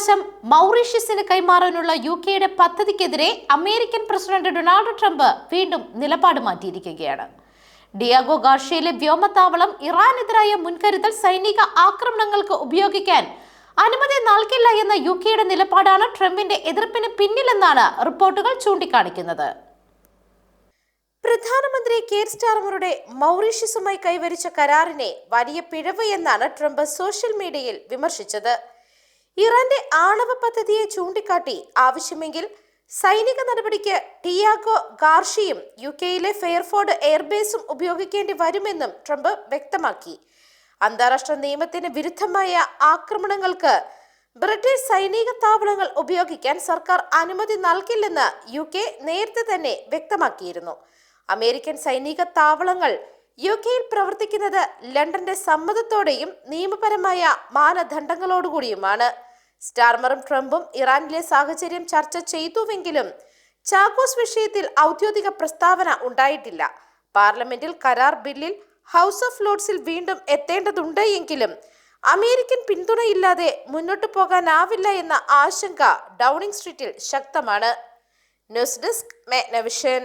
ബഹിരാകാശം മൗറീഷ്യസിന് കൈമാറാനുള്ള യു കെയുടെ പദ്ധതിക്കെതിരെ അമേരിക്കൻ പ്രസിഡന്റ് ഡൊണാൾഡ് ട്രംപ് വീണ്ടും നിലപാട് മാറ്റിയിരിക്കുകയാണ്. ഡിയാഗോ ഗാർഷ്യയിലെ വ്യോമത്താവളം ഇറാനെതിരായ മുൻകരുതൽ സൈനിക ആക്രമണങ്ങൾക്ക് ഉപയോഗിക്കാൻ അനുമതി നൽകില്ല എന്ന യു കെയുടെ നിലപാടാണ് ട്രംപിന്റെ എതിർപ്പിന് പിന്നിലെന്നാണ് റിപ്പോർട്ടുകൾ ചൂണ്ടിക്കാണിക്കുന്നത്. പ്രധാനമന്ത്രി കെയർ സ്റ്റാർമറുടെ മൗറീഷ്യസുമായി കൈവരിച്ച കരാറിനെ വലിയ പിഴവ് എന്നാണ് ട്രംപ് സോഷ്യൽ മീഡിയയിൽ വിമർശിച്ചത്. ഇറാന്റെ ആണവ പദ്ധതിയെ ചൂണ്ടിക്കാട്ടി ആവശ്യമെങ്കിൽ സൈനിക നടപടിക്ക് ടിയാഗോ ഗാർഷിയും യു കെയിലെ ഫെയർഫോർഡ് എയർബേസും ഉപയോഗിക്കേണ്ടി വരുമെന്നും ട്രംപ് വ്യക്തമാക്കി. അന്താരാഷ്ട്ര നിയമത്തിന് വിരുദ്ധമായ ആക്രമണങ്ങൾക്ക് ബ്രിട്ടീഷ് സൈനിക താവളങ്ങൾ ഉപയോഗിക്കാൻ സർക്കാർ അനുമതി നൽകില്ലെന്ന് യു കെ നേരത്തെ തന്നെ വ്യക്തമാക്കിയിരുന്നു. അമേരിക്കൻ സൈനിക താവളങ്ങൾ യു കെയിൽ പ്രവർത്തിക്കുന്നത് ലണ്ടന്റെ സമ്മതത്തോടെയും നിയമപരമായ മാനദണ്ഡങ്ങളോടുകൂടിയുമാണ്. സ്റ്റാർമറും ട്രംപും ഇറാനിലെ സാഹചര്യം ചർച്ച ചെയ്തുവെങ്കിലും ചാക്കോസ് വിഷയത്തിൽ ഔദ്യോഗിക പ്രസ്താവന ഉണ്ടായിട്ടില്ല. പാർലമെന്റിൽ കരാർ ബില്ലിൽ ഹൗസ് ഓഫ് ലോർഡ്സിൽ വീണ്ടും എത്തേണ്ടതുണ്ട് എങ്കിലും അമേരിക്കൻ പിന്തുണയില്ലാതെ മുന്നോട്ടു പോകാനാവില്ല എന്ന ആശങ്ക ഡൗണിംഗ് സ്ട്രീറ്റിൽ ശക്തമാണ്. News desk മെഗ്നവിഷൻ